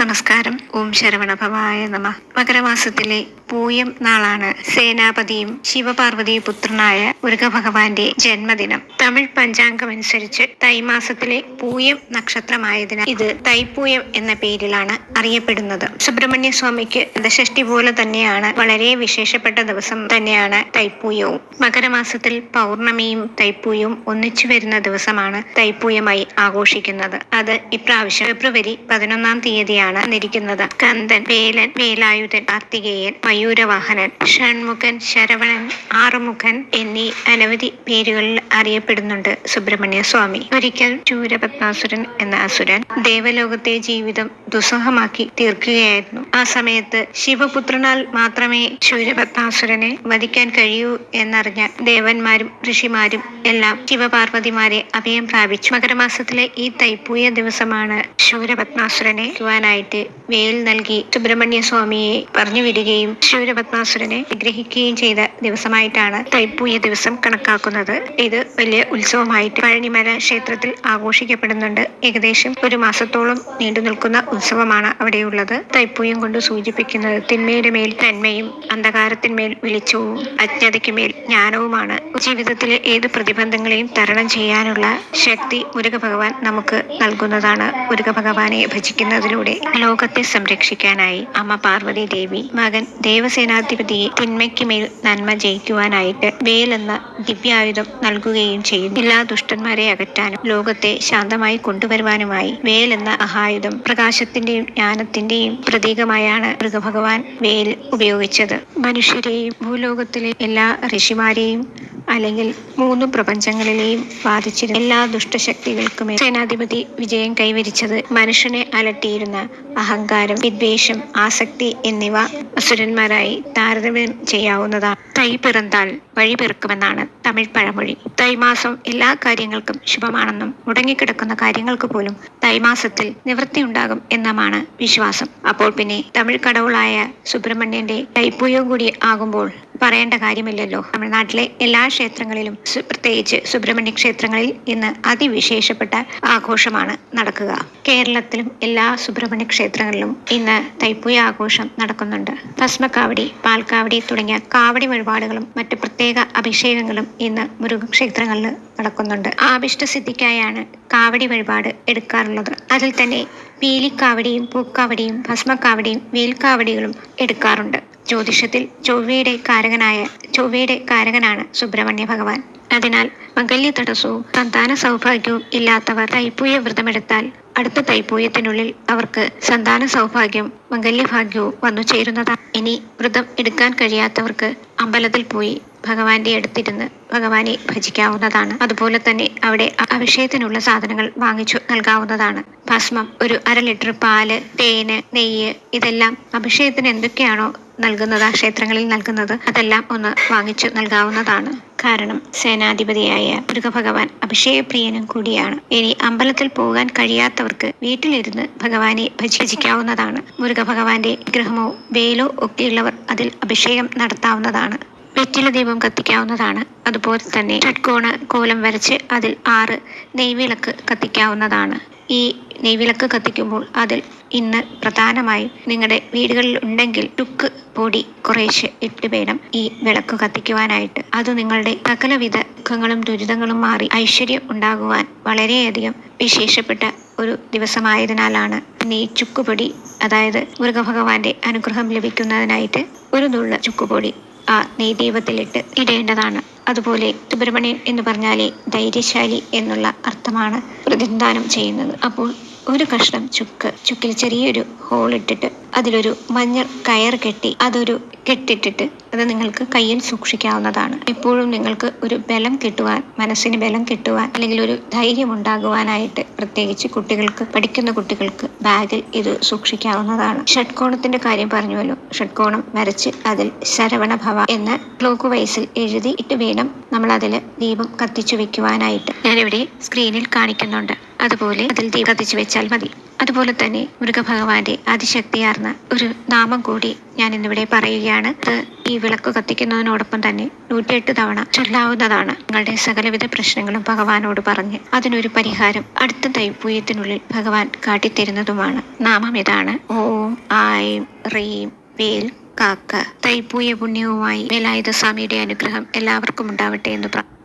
നമസ്കാരം. ഓം ശരവണഭവായ നമ. മകരമാസത്തിലെ പൂയം നാളാണ് സേനാപതിയും ശിവപാർവതി പുത്രനായ മുരുകഭഗവാന്റെ ജന്മദിനം. തമിഴ് പഞ്ചാംഗം പഞ്ചാംഗമനുസരിച്ച് തൈമാസത്തിലെ പൂയം നക്ഷത്രമായതിനാൽ ഇത് തൈപ്പൂയം എന്ന പേരിലാണ് അറിയപ്പെടുന്നത്. സുബ്രഹ്മണ്യ സ്വാമിക്ക് ദശഷ്ടി പോലെ തന്നെയാണ് വളരെ വിശേഷപ്പെട്ട ദിവസം തന്നെയാണ് തൈപ്പൂയവും. മകരമാസത്തിൽ പൗർണമിയും തൈപ്പൂയവും ഒന്നിച്ചു വരുന്ന ദിവസമാണ് തൈപ്പൂയമായി ആഘോഷിക്കുന്നത്. അത് ഇപ്രാവശ്യം ഫെബ്രുവരി പതിനൊന്നാം തീയതിയാണ് നിരിക്കുന്നത്. കന്ദൻ വേലൻ വേലായുധൻ കാർത്തികേയൻ മയൂരവാഹനൻ ഷൺമുഖൻ ശരവണൻ ആറുമുഖൻ എന്നീ അനവധി പേരുകളിൽ അറിയപ്പെടുന്നുണ്ട് സുബ്രഹ്മണ്യ സ്വാമി. ഒരിക്കൽ ചൂരപത്മാസുരൻ എന്ന അസുരൻ ദേവലോകത്തെ ജീവിതം ദുസ്സഹമാക്കി തീർക്കുകയായിരുന്നു. ആ സമയത്ത് ശിവപുത്രനാൽ മാത്രമേ ശൂരപത്മാസുരനെ വധിക്കാൻ കഴിയൂ എന്നറിഞ്ഞ ദേവന്മാരും ഋഷിമാരും എല്ലാം ശിവപാർവതിമാരെ അഭയം പ്രാപിച്ചു. മകരമാസത്തിലെ ഈ തൈപ്പൂയ ദിവസമാണ് ശൂരപത്മാസുരനെ വേൽ നൽകി സുബ്രഹ്മണ്യ സ്വാമിയെ പറഞ്ഞു വിടുകയും ശൂരപത്മാസുരനെ വിഗ്രഹിക്കുകയും ചെയ്ത ദിവസമായിട്ടാണ് തൈപ്പൂയ ദിവസം കണക്കാക്കുന്നത്. ഇത് വലിയ ഉത്സവമായിട്ട് പഴനിമല ക്ഷേത്രത്തിൽ ആഘോഷിക്കപ്പെടുന്നുണ്ട്. ഏകദേശം ഒരു മാസത്തോളം നീണ്ടു നിൽക്കുന്ന ഉത്സവമാണ് അവിടെയുള്ളത്. തൈപ്പൂയം കൊണ്ട് സൂചിപ്പിക്കുന്നത് തിന്മയുടെ മേൽ നന്മയും അന്ധകാരത്തിന്മേൽ വെളിച്ചവും അജ്ഞതയ്ക്ക് മേൽ ജ്ഞാനവുമാണ്. ജീവിതത്തിലെ ഏത് പ്രതിബന്ധങ്ങളെയും തരണം ചെയ്യാനുള്ള ശക്തി മുരുക ഭഗവാൻ നമുക്ക് നൽകുന്നതാണ്. മുരുക ഭഗവാനെ ഭജിക്കുന്നതിലൂടെ ലോകത്തെ സംരക്ഷിക്കാനായി അമ്മ പാർവതി ദേവി മകൻ ദേവസേനാധിപതിയെ തിന്മയ്ക്ക് മേൽ നന്മ ജയിക്കുവാനായിട്ട് വേലെന്ന ദിവ്യായുധം നൽകുകയും ചെയ്യും എല്ലാ ദുഷ്ടന്മാരെ അകറ്റാനും ലോകത്തെ ശാന്തമായി കൊണ്ടുവരുവാനുമായി വേലെന്ന അഹായുധം പ്രകാശത്തിന്റെയും ജ്ഞാനത്തിന്റെയും പ്രതീകമായാണ് മൃഗഭഗവാൻ വേൽ ഉപയോഗിച്ചത്. മനുഷ്യരെയും ഭൂലോകത്തിലെ എല്ലാ ഋഷിമാരെയും അല്ലെങ്കിൽ മൂന്ന് പ്രപഞ്ചങ്ങളിലെയും ബാധിച്ചിരുന്ന എല്ലാ ദുഷ്ടശക്തികൾക്കുമേ സേനാധിപതി വിജയം കൈവരിച്ചത് മനുഷ്യനെ അലട്ടിയിരുന്ന അഹങ്കാരം വിദ്വേഷം ആസക്തി എന്നിവ അസുരന്മാരായി താരതമ്യം ചെയ്യാവുന്നതാണ് തൈ പിറന്താൽ വഴി പിറക്കുമെന്നാണ് തമിഴ് പഴമൊഴി. തൈമാസം എല്ലാ കാര്യങ്ങൾക്കും ശുഭമാണെന്നും മുടങ്ങിക്കിടക്കുന്ന കാര്യങ്ങൾക്ക് പോലും തൈമാസത്തിൽ നിവൃത്തി ഉണ്ടാകും എന്നുമാണ് വിശ്വാസം. അപ്പോൾ പിന്നെ തമിഴ് കടവുളായ സുബ്രഹ്മണ്യന്റെ തൈപ്പൂയം കൂടി ആകുമ്പോൾ പറയേണ്ട കാര്യമില്ലല്ലോ. തമിഴ്നാട്ടിലെ എല്ലാ ക്ഷേത്രങ്ങളിലും പ്രത്യേകിച്ച് സുബ്രഹ്മണ്യ ക്ഷേത്രങ്ങളിൽ ഇന്ന് അതിവിശേഷപ്പെട്ട ആഘോഷമാണ് നടക്കുക. കേരളത്തിലും എല്ലാ സുബ്രഹ്മണ്യ ക്ഷേത്രങ്ങളിലും ഇന്ന് തൈപ്പൂയ ആഘോഷം നടക്കുന്നുണ്ട്. ഭസ്മക്കാവടി പാൽക്കാവടി തുടങ്ങിയ കാവടി വഴിപാടുകളും മറ്റ് പ്രത്യേക അഭിഷേകങ്ങളും ഇന്ന് മുരുകക്ഷേത്രങ്ങളിൽ നടക്കുന്നുണ്ട്. ആഭിഷ്ടസിദ്ധിക്കായാണ് കാവടി വഴിപാട് എടുക്കാറുള്ളത്. അതിൽ തന്നെ പീലിക്കാവടിയും പൂക്കാവടിയും ഭസ്മക്കാവടിയും വേൽക്കാവടികളും എടുക്കാറുണ്ട്. ജ്യോതിഷത്തിൽ ചൊവ്വയുടെ കാരകനായ ചൊവ്വയുടെ കാരകനാണ് സുബ്രഹ്മണ്യ ഭഗവാൻ. അതിനാൽ മംഗല്യ തടസ്സവും സന്താന സൗഭാഗ്യവും ഇല്ലാത്തവർ തൈപ്പൂയ വ്രതമെടുത്താൽ അടുത്ത തൈപ്പൂയത്തിനുള്ളിൽ അവർക്ക് സന്താന സൗഭാഗ്യവും മംഗല്യഭാഗ്യവും വന്നു ചേരുന്നതാണ്. ഇനി വ്രതം എടുക്കാൻ കഴിയാത്തവർക്ക് അമ്പലത്തിൽ പോയി ഭഗവാന്റെ അടുത്തിരുന്ന് ഭഗവാനെ ഭജിക്കാവുന്നതാണ്. അതുപോലെ തന്നെ അവിടെ അഭിഷേകത്തിനുള്ള സാധനങ്ങൾ വാങ്ങിച്ചു നൽകാവുന്നതാണ്. ഭസ്മം ഒരു അര ലിറ്റർ പാൽ തേന് നെയ്യ് ഇതെല്ലാം അഭിഷേകത്തിന് എന്തൊക്കെയാണോ നൽകുന്നത് ക്ഷേത്രങ്ങളിൽ നൽകുന്നത് അതെല്ലാം ഒന്ന് വാങ്ങിച്ചു നൽകാവുന്നതാണ്. കാരണം സേനാധിപതിയായ മൃഗഭഗവാൻ അഭിഷേകപ്രിയനും കൂടിയാണ്. ഇനി അമ്പലത്തിൽ പോകാൻ കഴിയാത്തവർക്ക് വീട്ടിലിരുന്ന് ഭഗവാനെ ഭജിക്കാവുന്നതാണ്. മുരുകഭഗവാന്റെ ഗ്രഹമോ വേലോ ഒക്കെയുള്ളവർ അതിൽ അഭിഷേകം നടത്താവുന്നതാണ്. വെറ്റില ദീപം കത്തിക്കാവുന്നതാണ്. അതുപോലെ തന്നെ ഷഡ്കോണ കോലം വരച്ച് അതിൽ ആറ് നെയ്വിളക്ക് കത്തിക്കാവുന്നതാണ്. ഈ നെയ്വിളക്ക് കത്തിക്കുമ്പോൾ അതിൽ ഇന്ന് പ്രധാനമായും നിങ്ങളുടെ വീടുകളിൽ ഉണ്ടെങ്കിൽ ടുക്ക് പൊടി കുറേശ്ശെ ഇട്ട് വേണം ഈ വിളക്ക് കത്തിക്കുവാനായിട്ട്. അത് നിങ്ങളുടെ സകലവിധ ദുഃഖങ്ങളും ദുരിതങ്ങളും മാറി ഐശ്വര്യം ഉണ്ടാകുവാൻ വളരെയധികം വിശേഷപ്പെട്ട ഒരു ദിവസമായതിനാലാണ് ഇന്ന് ഈ ചുക്കുപൊടി അതായത് മുരുകഭഗവാന്റെ അനുഗ്രഹം ലഭിക്കുന്നതിനായിട്ട് ഒരു നുള്ള ചുക്കുപൊടി ആ നെയ്ദീപത്തിലിട്ട് ഇടേണ്ടതാണ്. അതുപോലെ സുബ്രഹ്മണ്യൻ എന്ന് പറഞ്ഞാലേ ധൈര്യശാലി എന്നുള്ള അർത്ഥമാണ് പ്രതിനിധാനം ചെയ്യുന്നത്. അപ്പോൾ ഒരു കഷ്ണം ചുക്ക് ചുക്കിൽ ചെറിയൊരു ഹോൾ ഇട്ടിട്ട് അതിലൊരു മഞ്ഞൾ കയർ കെട്ടി അതൊരു കെട്ടിട്ടിട്ട് അത് നിങ്ങൾക്ക് കയ്യിൽ സൂക്ഷിക്കാവുന്നതാണ്. എപ്പോഴും നിങ്ങൾക്ക് ഒരു ബലം കിട്ടുവാൻ മനസ്സിന് ബലം കിട്ടുവാൻ അല്ലെങ്കിൽ ഒരു ധൈര്യം ഉണ്ടാകുവാനായിട്ട് പ്രത്യേകിച്ച് കുട്ടികൾക്ക് പഠിക്കുന്ന കുട്ടികൾക്ക് ബാഗിൽ ഇത് സൂക്ഷിക്കാവുന്നതാണ്. ഷഡ്കോണത്തിന്റെ കാര്യം പറഞ്ഞുവല്ലോ. ഷഡ്കോണം വരച്ച് അതിൽ ശരവണ ഭവ എന്ന് ക്ലോക്ക് വൈസിൽ എഴുതി ഇട്ട് വേണം നമ്മൾ അതിൽ ദീപം കത്തിച്ചു വെക്കുവാനായിട്ട്. ഞാനിവിടെ സ്ക്രീനിൽ കാണിക്കുന്നുണ്ട്. അതുപോലെ അതിൽ ദീപം കത്തിച്ചു വെച്ചാൽ മതി. അതുപോലെ തന്നെ മൃഗഭഗവാന്റെ അതിശക്തിയാർന്ന ഒരു നാമം കൂടി ഞാൻ ഇന്നിവിടെ പറയുകയാണ് ഈ വിളക്ക് കത്തിക്കുന്നതിനോടൊപ്പം തന്നെ നൂറ്റിയെട്ട് തവണ ചൊല്ലാവുന്നതാണ് നിങ്ങളുടെ സകലവിധ പ്രശ്നങ്ങളും ഭഗവാനോട് പറഞ്ഞ്. അതിനൊരു പരിഹാരം അടുത്ത തൈപ്പൂയത്തിനുള്ളിൽ ഭഗവാൻ കാട്ടിത്തരുന്നതുമാണ്. നാമം ഇതാണ്. ഓം ആയും റീം വേൽ കാക്ക. തൈപ്പൂയ പുണ്യവുമായി വേലായുധ സ്വാമിയുടെ അനുഗ്രഹം എല്ലാവർക്കും ഉണ്ടാവട്ടെ എന്ന് പ്രാർത്ഥിക്കുന്നു